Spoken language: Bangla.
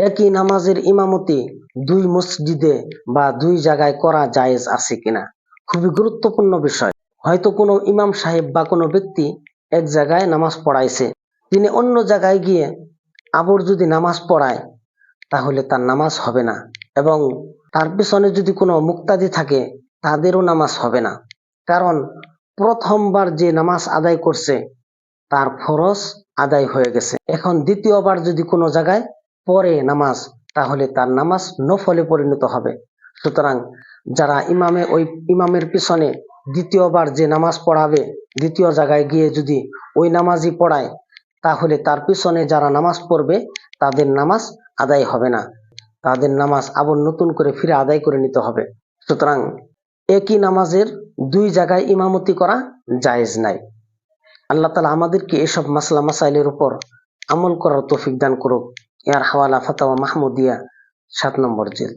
একই নামাজের ইমামতি দুই মসজিদে বা দুই জায়গায় করা জায়েজ আছে কিনা? খুবই গুরুত্বপূর্ণ বিষয়। হয়তো কোনো ইমাম সাহেব বা কোনো ব্যক্তি এক জায়গায় নামাজ পড়াইছে, তিনি অন্য জায়গায় গিয়ে আবার যদি নামাজ পড়ায়, তাহলে তার নামাজ হবে না এবং তার পিছনে যদি কোনো মুক্তাদি থাকে, তাদেরও নামাজ হবে না। কারণ প্রথমবার যে নামাজ আদায় করছে, তার ফরজ আদায় হয়ে গেছে। এখন দ্বিতীয়বার যদি কোনো জায়গায় পড়ে নামাজ, তাহলে তার নামাজ নফলে পরিণত হবে। সুতরাং যারা ইমামে, ওই ইমামের পিছনে দ্বিতীয়বার যে নামাজ পড়াবে, দ্বিতীয় জায়গায় গিয়ে যদি ওই নামাজই পড়ায়, তাহলে তার পিছনে যারা নামাজ পড়বে, তাদের নামাজ আদায় হবে না। তাদের নামাজ আবার নতুন করে ফিরে আদায় করে নিতে হবে। সুতরাং একই নামাজের দুই জায়গায় ইমামতি করা জায়েজ নাই। আল্লাহ তালা আমাদেরকে এসব মাসলা, মাসাইলের উপর আমল করার তৌফিক দান করুক। এর হাওয়ালা ফতোয়া মাহমুদিয়া সাত নম্বর জেল।